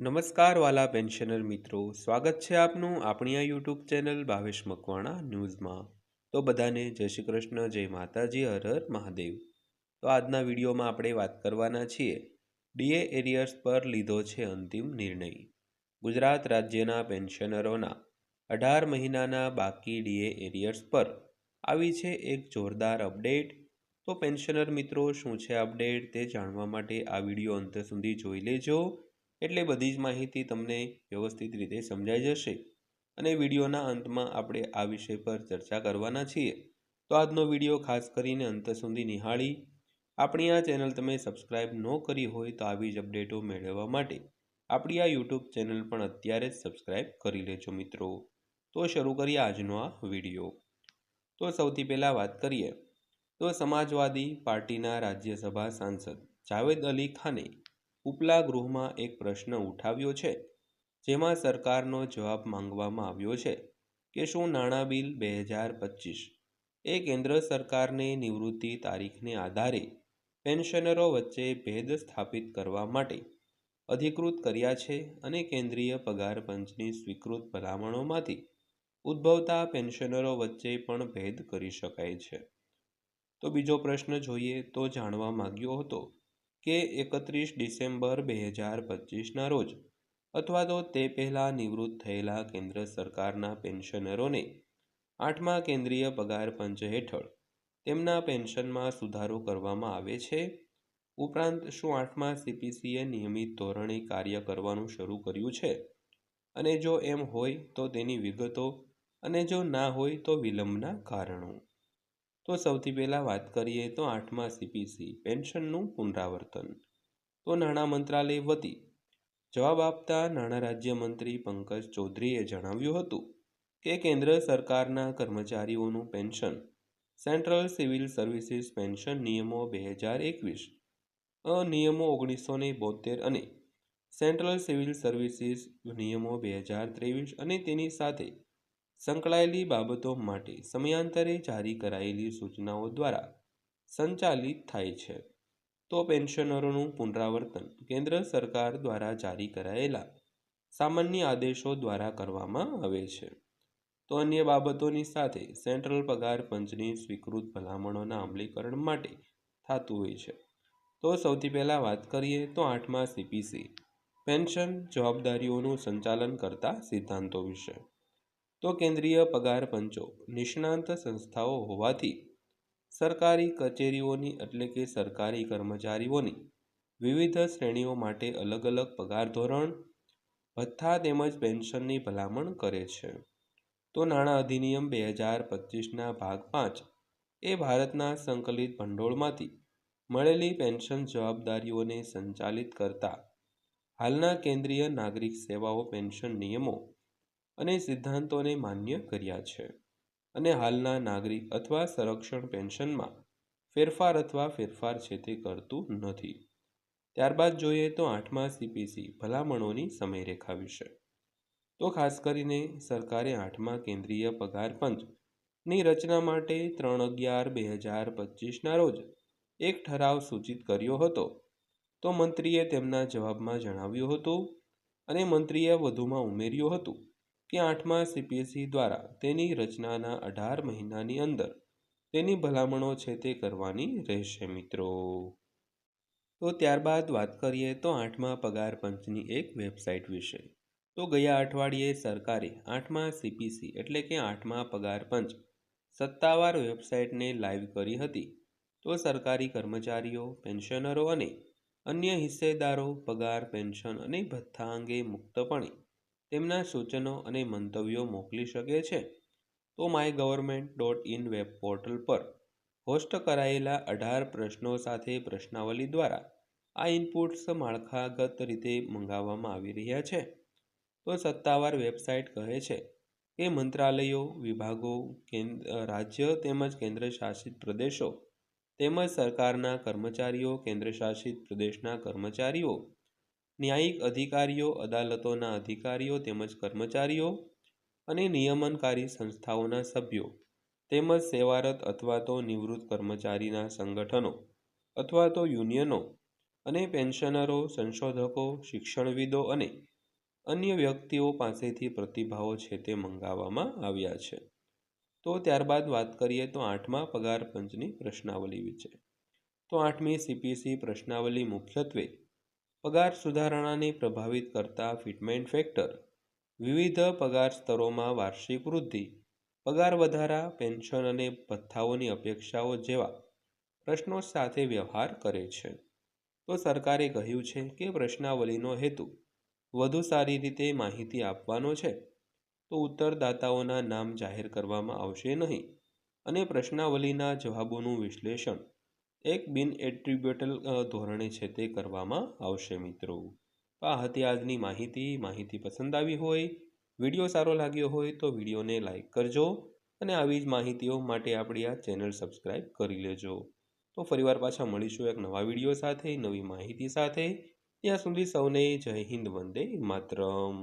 નમસ્કાર વાલા પેન્શનર મિત્રો, સ્વાગત છે આપનું આપણી આ યુટ્યુબ ચેનલ ભાવેશ મકવાણા ન્યૂઝમાં. તો બધાને જય શ્રી કૃષ્ણ, જય માતાજી, હર હર મહાદેવ. તો આજના વિડીયોમાં આપણે વાત કરવાના છીએ. ડીએ એરિયર્સ પર લીધો છે અંતિમ નિર્ણય. ગુજરાત રાજ્યના પેન્શનરોના અઢાર મહિનાના બાકી ડીએ એરિયર્સ પર આવી છે એક જોરદાર અપડેટ. તો પેન્શનર મિત્રો, શું છે અપડેટ તે જાણવા માટે આ વીડિયો અંત સુધી જોઈ લેજો. એટલે બધી જ માહિતી તમને વ્યવસ્થિત રીતે સમજાઈ જશે. અને વિડીયોના અંતમાં આપણે આ વિષય પર ચર્ચા કરવાના છીએ. તો આજનો વીડિયો ખાસ કરીને અંત સુધી નિહાળી. આપણી આ ચેનલ તમે સબસ્ક્રાઇબ ન કરી હોય તો આવી જ અપડેટો મેળવવા માટે આપણી આ યુટ્યુબ ચેનલ પણ અત્યારે જ સબસ્ક્રાઇબ કરી લેજો મિત્રો. તો શરૂ કરીએ આજનો આ વીડિયો. તો સૌથી પહેલાં વાત કરીએ. તો સમાજવાદી પાર્ટીના રાજ્યસભા સાંસદ જાવેદ અલી ખાને ઉપલા ગૃહમાં એક પ્રશ્ન ઉઠાવ્યો છે, જેમાં સરકારનો જવાબ માંગવામાં આવ્યો છે કે શું નાણાં બિલ બે હજાર પચીસ એ કેન્દ્ર સરકારને નિવૃત્તિ તારીખને આધારે પેન્શનરો વચ્ચે ભેદ સ્થાપિત કરવા માટે અધિકૃત કર્યા છે અને કેન્દ્રીય પગાર પંચની સ્વીકૃત ભલામણોમાંથી ઉદ્ભવતા પેન્શનરો વચ્ચે પણ ભેદ કરી શકાય છે. તો બીજો પ્રશ્ન જોઈએ તો જાણવા માગ્યો હતો કે એકત્રીસ ડિસેમ્બર બે હજાર પચીસના રોજ અથવા તો તે પહેલાં નિવૃત્ત થયેલા કેન્દ્ર સરકારના પેન્શનરોને આઠમા કેન્દ્રીય પગાર પંચ હેઠળ તેમના પેન્શનમાં સુધારો કરવામાં આવે છે. ઉપરાંત શું આઠમા સીપીસીએ નિયમિત ધોરણે કાર્ય કરવાનું શરૂ કર્યું છે? અને જો એમ હોય તો તેની વિગતો અને જો ના હોય તો વિલંબના કારણો. તો સૌથી પહેલાં વાત કરીએ તો આઠમા સીપીસી પેન્શનનું પુનરાવર્તન. તો નાણાં મંત્રાલય વતી જવાબ આપતા નાણાં રાજ્યમંત્રી પંકજ ચૌધરીએ જણાવ્યું હતું કે કેન્દ્ર સરકારના કર્મચારીઓનું pension, central civil services pension નિયમો બે હજાર એકવીસ નિયમો ઓગણીસો ને બોતેર અને સેન્ટ્રલ સિવિલ સર્વિસીસ નિયમો બે હજાર ત્રેવીસ અને તેની સાથે સંકળાયેલી બાબતો માટે સમયાંતરે જારી કરાયેલી સૂચનાઓ દ્વારા સંચાલિત થાય છે. તો પેન્શનરોનું પુનરાવર્તન કેન્દ્ર સરકાર દ્વારા જારી કરાયેલા સામાન્ય આદેશો દ્વારા કરવામાં આવે છે. તો અન્ય બાબતોની સાથે સેન્ટ્રલ પગાર પંચની સ્વીકૃત ભલામણોના અમલીકરણ માટે થતું હોય છે. તો સૌથી પહેલાં વાત કરીએ તો આઠમા સીપીસી પેન્શન જવાબદારીઓનું સંચાલન કરતા સિદ્ધાંતો વિશે. તો કેન્દ્રીય પગાર પંચો, નિષ્ણાંત સંસ્થાઓ હોવાથી સરકારી કચેરીઓની એટલે કે સરકારી કર્મચારીઓની વિવિધ શ્રેણીઓ માટે અલગ અલગ પગાર ધોરણ, ભથ્થા તેમજ પેન્શનની ભલામણ કરે છે. તો નાણાં અધિનિયમ બે હજાર પચીસના ભાગ પાંચ એ ભારતના સંકલિત ભંડોળમાંથી મળેલી પેન્શન જવાબદારીઓને સંચાલિત કરતા હાલના કેન્દ્રીય નાગરિક સેવાઓ પેન્શન નિયમો અને સિદ્ધાંતોને માન્ય કર્યા છે. અને હાલના નાગરિક અથવા સંરક્ષણ પેન્શનમાં ફેરફાર અથવા ફેરફાર છે તે કરતું નથી. ત્યારબાદ જોઈએ તો આઠમા સીપીસી ભલામણોની સમયરેખા વિશે. તો ખાસ કરીને સરકારે આઠમા કેન્દ્રીય પગાર પંચની રચના માટે ત્રણ અગિયાર બે હજાર પચીસના રોજ એક ઠરાવ સૂચિત કર્યો હતો. તો મંત્રીએ તેમના જવાબમાં જણાવ્યું હતું અને મંત્રીએ વધુમાં ઉમેર્યું હતું કે આઠમા સીપીએસસી દ્વારા તેની રચનાના અઢાર મહિનાની અંદર તેની ભલામણો છે તે કરવાની રહેશે મિત્રો. તો ત્યારબાદ વાત કરીએ તો આઠમા પગાર પંચની એક વેબસાઇટ વિશે. તો ગયા અઠવાડિયે સરકારે આઠમા સીપીસી એટલે કે આઠમા પગાર પંચ સત્તાવાર વેબસાઇટને લાઈવ કરી હતી. તો સરકારી કર્મચારીઓ, પેન્શનરો અને અન્ય હિસ્સેદારો પગાર, પેન્શન અને ભથ્થા અંગે મુક્તપણે તેમના સૂચનો અને મંતવ્યો મોકલી શકે છે? તો my government dot in web portal પર હોસ્ટ કરાયેલા અઢાર પ્રશ્નો સાથે પ્રશ્નાવલી દ્વારા આ ઇનપુટ્સ માળખાગત રીતે મંગાવવામાં આવી રહ્યા છે. તો સત્તાવાર વેબસાઇટ કહે છે કે મંત્રાલયો, વિભાગો રાજ્ય તેમજ કેન્દ્ર શાસિત પ્રદેશો તેમજ સરકારના કર્મચારીઓ, કેન્દ્રશાસિત પ્રદેશના કર્મચારીઓ ન્યાયિક અધિકારીઓ, અદાલતોના અધિકારીઓ તેમજ કર્મચારીઓ અને નિયમનકારી સંસ્થાઓના સભ્યો તેમજ સેવારત અથવા તો નિવૃત્ત કર્મચારીના સંગઠનો અથવા તો યુનિયનો અને પેન્શનરો, સંશોધકો, શિક્ષણવિદો અને અન્ય વ્યક્તિઓ પાસેથી પ્રતિભાવો છે તે મંગાવવામાં આવ્યા છે. તો ત્યારબાદ વાત કરીએ તો આઠમા પગાર પંચની પ્રશ્નાવલી વિશે. તો આઠમી સીપીસી પ્રશ્નાવલી મુખ્યત્વે પગાર સુધારણાને પ્રભાવિત કરતા ફિટમેન્ટ ફેક્ટર. વિવિધ પગાર સ્તરોમાં વાર્ષિક વૃદ્ધિ, પગાર વધારા, પેન્શન અને ભથ્થાઓની અપેક્ષાઓ જેવા પ્રશ્નો સાથે વ્યવહાર કરે છે. તો સરકારે કહ્યું છે કે પ્રશ્નાવલીનો હેતુ વધુ સારી રીતે માહિતી આપવાનો છે. તો ઉત્તરદાતાઓના નામ જાહેર કરવામાં આવશે નહીં અને પ્રશ્નાવલીના જવાબોનું વિશ્લેષણ એક બિન એટ્રીબ્યુટલ ધોરણે છે તે કરવામાં આવશે મિત્રો. આ હતી આજની માહિતી. માહિતી પસંદ આવી હોય, વીડિયો સારો લાગ્યો હોય તો વિડીયોને લાઇક કરજો અને આવી જ માહિતીઓ માટે આપણી આ ચેનલ સબસ્ક્રાઈબ કરી લેજો. તો ફરીવાર પાછા મળીશું એક નવા વીડિયો સાથે, નવી માહિતી સાથે. ત્યાં સુધી સૌને જય હિન્દ વંદે માતરમ.